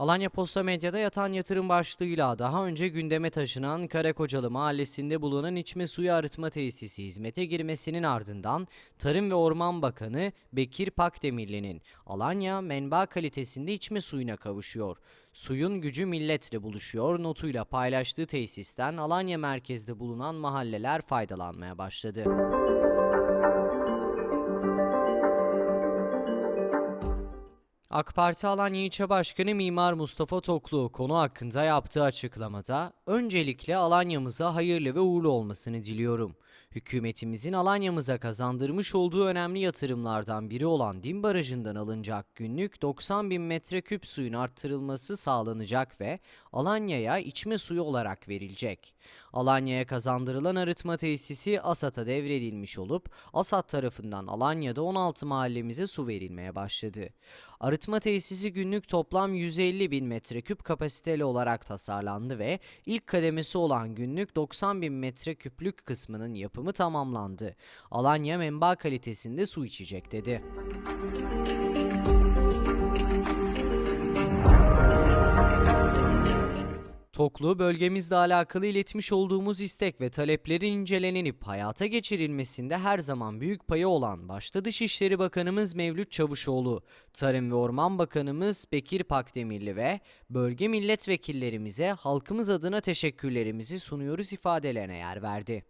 Alanya Posta Medya'da yatan yatırım başlığıyla daha önce gündeme taşınan Karakocalı Mahallesi'nde bulunan içme suyu arıtma tesisi hizmete girmesinin ardından Tarım ve Orman Bakanı Bekir Pakdemirli'nin Alanya menba kalitesinde içme suyuna kavuşuyor. Suyun gücü milletle buluşuyor notuyla paylaştığı tesisten Alanya merkezde bulunan mahalleler faydalanmaya başladı. AK Parti Alanya İlçe Başkanı Mimar Mustafa Toklu konu hakkında yaptığı açıklamada öncelikle Alanya'mıza hayırlı ve uğurlu olmasını diliyorum. Hükümetimizin Alanya'mıza kazandırmış olduğu önemli yatırımlardan biri olan Dim Barajı'ndan alınacak günlük 90 bin metreküp suyun arttırılması sağlanacak ve Alanya'ya içme suyu olarak verilecek. Alanya'ya kazandırılan arıtma tesisi ASAT'a devredilmiş olup ASAT tarafından Alanya'da 16 mahallemize su verilmeye başladı. Arıtma tesisi günlük toplam 150 bin metreküp kapasiteli olarak tasarlandı ve ilk kademesi olan günlük 90 bin metreküplük kısmının yapımı tamamlandı. Alanya menba kalitesinde su içecek dedi. Toklu bölgemizle alakalı iletmiş olduğumuz istek ve taleplerin incelenip hayata geçirilmesinde her zaman büyük payı olan başta Dışişleri Bakanımız Mevlüt Çavuşoğlu, Tarım ve Orman Bakanımız Bekir Pakdemirli ve bölge milletvekillerimize halkımız adına teşekkürlerimizi sunuyoruz ifadelerine yer verdi.